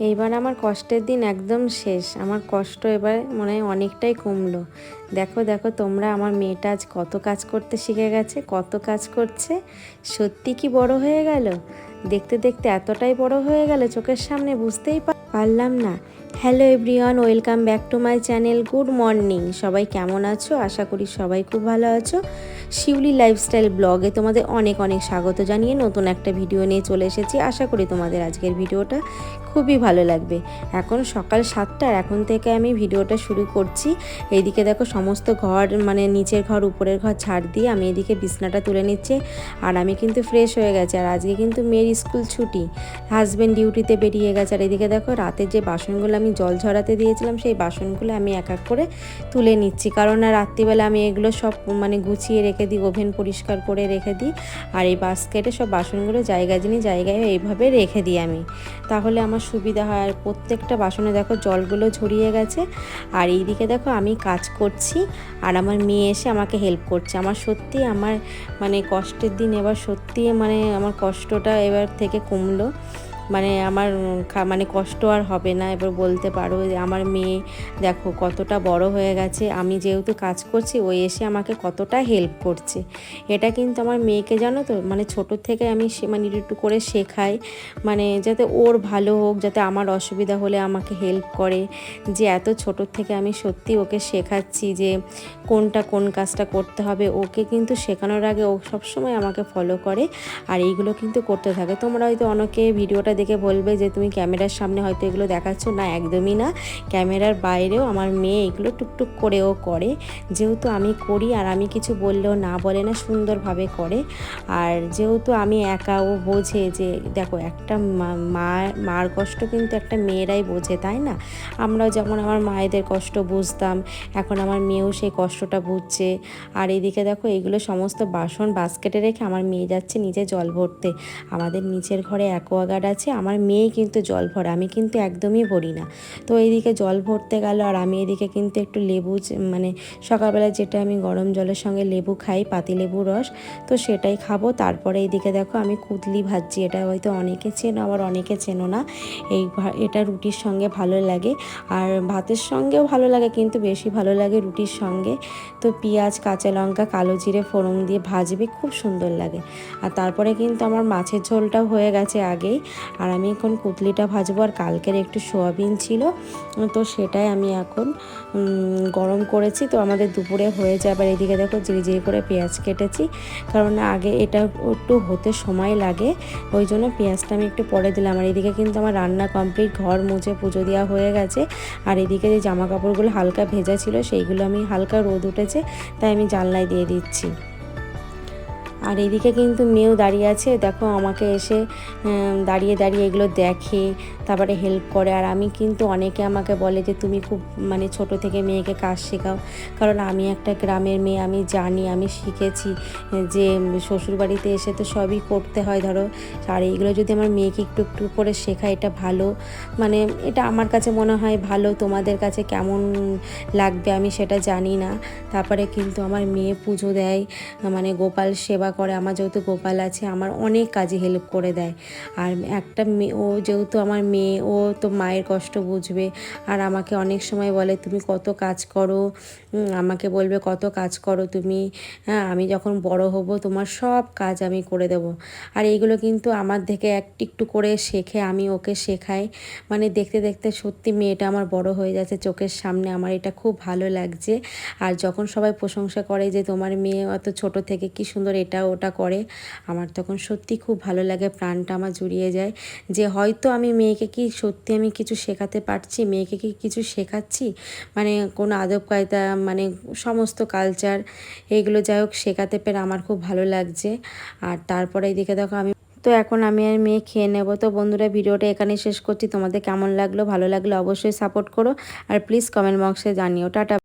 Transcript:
এইবার আমার কষ্টের দিন একদম শেষ। আমার কষ্ট এবার মনে হয় অনেকটাই কমলো। দেখো দেখো, তোমরা আমার মেয়েটা আজ কত কাজ করতে শিখে গেছে, কত কাজ করছে। সত্যি কি বড় হয়ে গেল? দেখতে দেখতে এতটাই বড় হয়ে গেল চোখের সামনে, বুঝতেই পারলাম না। Hello everyone, welcome back to my channel good morning. সবাই কেমন আছো? আশা করি সবাই খুব ভালো আছো। শিউলি লাইফস্টাইল ব্লগে তোমাদের অনেক অনেক স্বাগত জানিয়ে নতুন একটা ভিডিও নিয়ে চলে এসেছি। আশা করি তোমাদের আজকের ভিডিওটা খুবই ভালো লাগবে। এখন সকাল সাতটার এখন থেকে আমি ভিডিওটা শুরু করছি। এইদিকে দেখো সমস্ত ঘর মানে নিচের ঘর, উপরের ঘর ছাড় দিয়ে আমি এদিকে বিছনাটা তুলে নিচ্ছে। আর আমি কিন্তু ফ্রেশ হয়ে গেছে। আর আজকে কিন্তু মেয়ের স্কুল ছুটি। হাজব্যান্ড ডিউটিতে বেরিয়ে গেছে। আর এদিকে দেখো রাতের যে বাসনগুলো আমি জল ঝরাতে দিয়েছিলাম, সেই বাসনগুলো আমি এক এক করে তুলে নিচ্ছি। কারণ রাত্রিবেলা আমি এগুলো সব মানে গুছিয়ে রেখে দিই, ওভেন পরিষ্কার করে রেখে দিই। আর এই বাস্কেটে সব বাসনগুলো জায়গা, জিনিস জায়গায় এইভাবে রেখে দিই আমি। তাহলে আমার সুবিধা হয়। আর প্রত্যেকটা বাসনে দেখো জলগুলো ঝরিয়ে গেছে। আর এইদিকে দেখো আমি কাজ করছি। আর আমার মেয়ে এসে আমাকে হেল্প করছে। আমার সত্যি আমার মানে কষ্টের দিন এবার সত্যি মানে আমার কষ্টটা এবার থেকে কমলো। মানে আমার মানে কষ্ট আর হবে না, এবার বলতে পারো আমার মেয়ে দেখো কতটা বড় হয়ে গেছে, আমি যেহেতু কাজ করছি, ও এসে আমাকে কতটা হেল্প করছে। এটা কিন্তু আমার মেয়েকে জানো তো মানে ছোট থেকে আমি মানে একটু করে শেখাই মানে যাতে ওর ভালো হোক, যাতে আমার অসুবিধা হলে আমাকে হেল্প করে। যে এত ছোট থেকে আমি সত্যি ওকে শেখাচ্ছি যে কোনটা কোন কাজটা করতে হবে, ওকে কিন্তু শেখানোর আগে ও সবসময় আমাকে ফলো করে, আর এইগুলো কিন্তু করতে থাকে। তোমরা হয়তো অনেকে ভিডিওটা দেখে বলবে যে, তুমি ক্যামেরার সামনে হয়তো এগুলো দেখাচ্ছ। না, একদমই না। ক্যামেরার বাইরেও আমার মেয়ে এগুলো টুকটুক করেও করে। যেহেতু আমি করি আর আমি কিছু বললেও না বলে না, সুন্দরভাবে করে। আর যেহেতু আমি একা, ও বোঝে যে, দেখো, একটা মা- মার কষ্ট কিন্তু একটা মেয়েরাই বোঝে, তাই না? আমরাও যেমন আমার মায়েদের কষ্ট বুঝতাম, এখন আমার মেয়েও সেই কষ্টটা বুঝছে। আর এদিকে দেখো, এগুলো সমস্ত বাসন বাস্কেটে রেখে আমার মেয়ে যাচ্ছে নিচে জল ভরতে। আমাদের নিচের ঘরে অ্যাকোয়াগার্ড আছে আমার মেয়ে কিন্তু জল ভরে, আমি কিন্তু একদমই ভরি না। তো এইদিকে জল ভরতে গেল, আর আমি এদিকে কিন্তু একটু লেবু মানে সকালবেলা যেটা আমি গরম জলের সঙ্গে লেবু খাই পাতিলেবু রস, তো সেটাই খাব। তারপরে এইদিকে দেখো আমি কুদলি ভাজছি, এটা হয়তো অনেকে চেনো, আবার অনেকে চেনো না। এই এটা রুটির সঙ্গে ভালো লাগে, আর ভাতের সঙ্গেও ভালো লাগে, কিন্তু বেশি ভালো লাগে রুটির সঙ্গে। তো পেঁয়াজ, কাঁচা লঙ্কা, কালো জিরে, ফোড়ন দিয়ে ভাজবে, খুব সুন্দর লাগে। আর তারপরে কিন্তু আমার মাছের ঝোলটাও হয়ে গেছে আগেই। আর আমি এখন কুতলিটা ভাজবো, আর কালকের একটু সোয়াবিন ছিল, তো সেটাই আমি এখন গরম করেছি। তো আমাদের দুপুরে হয়ে যায় আবার এদিকে দেখো জিরি জিরি করে পেঁয়াজ কেটেছি, কারণ আগে এটা একটু হতে সময় লাগে, ওই জন্য পেঁয়াজটা আমি একটু পরে দিলাম। আর এদিকে কিন্তু আমার রান্না কমপ্লিট, ঘর মুছে পুজো দেওয়া হয়ে গেছে। আর এদিকে যে জামা কাপড়গুলো হালকা ভেজা ছিল, সেইগুলো আমি হালকা রোদ উঠেছে, তাই আমি জানলায় দিয়ে দিচ্ছি। আর এদিকে কিন্তু মেয়েও দাঁড়িয়ে আছে। দেখো আমাকে এসে দাঁড়িয়ে দাঁড়িয়ে এগুলো দেখে, তারপরে হেল্প করে। আর আমি কিন্তু অনেকে আমাকে বলে যে, তুমি খুব মানে ছোট থেকে মেয়েকে কাজ শেখাও। কারণ আমি একটা গ্রামের মেয়ে, আমি জানি, আমি শিখেছি যে, শ্বশুরবাড়িতে এসে তো সবই করতে হয়, ধরো। আর এইগুলো যদি আমার মেয়েকে একটু একটু করে শেখায়, এটা ভালো। মানে এটা আমার কাছে মনে হয় ভালো, তোমাদের কাছে কেমন লাগবে আমি সেটা জানি না। তারপরে কিন্তু আমার মেয়ে পুজো দেয় মানে গোপাল সেবা করে, আমার যেহেতু গোপাল আছে, আমার অনেক কাজে হেল্প করে দেয়। আর একটা মেয়ে, ও যেহেতু আমার মেয়ে, ও তো মায়ের কষ্ট বুঝবে। আর আমাকে অনেক সময় বলে, তুমি কত কাজ করো? আমাকে বলবে, কত কাজ করো তুমি? হ্যাঁ আমি যখন বড় হব, তোমার সব কাজ আমি করে দেব। আর এইগুলো কিন্তু আমার থেকে একটু একটু করে শেখে, আমি ওকে শেখাই। মানে দেখতে দেখতে সত্যি মেয়েটা আমার বড় হয়ে যাচ্ছে, চোখের সামনে আমার এটা খুব ভালো লাগছে। আর যখন সবাই প্রশংসা করে যে তোমার মেয়ে অত ছোট থেকে কি সুন্দর এটা ওটা করে। আমার তখন সত্যি খুব ভালো লাগে, প্রাণটা আমার জুড়িয়ে যায়। যে হয়তো আমি মেয়েকে কি সত্যি আমি কিছু শেখাতে পারছি, মেয়েকে কি কিছু শেখাচ্ছি? মানে কোনো আদব কায়দা মানে সমস্ত কালচার এগুলো যাই হোক শেখাতে পেরে আমার খুব ভালো লাগছে। আর তারপরে এদিকে দেখো আমি তো এখন আমি আর মেয়ে খেয়ে নেব। তো বন্ধুরা, ভিডিওটা এখানে শেষ করছি। তোমাদের কেমন লাগল, ভালো লাগল অবশ্যই সাপোর্ট করো। আর প্লিজ কমেন্ট বক্সে জানিও। টাটা।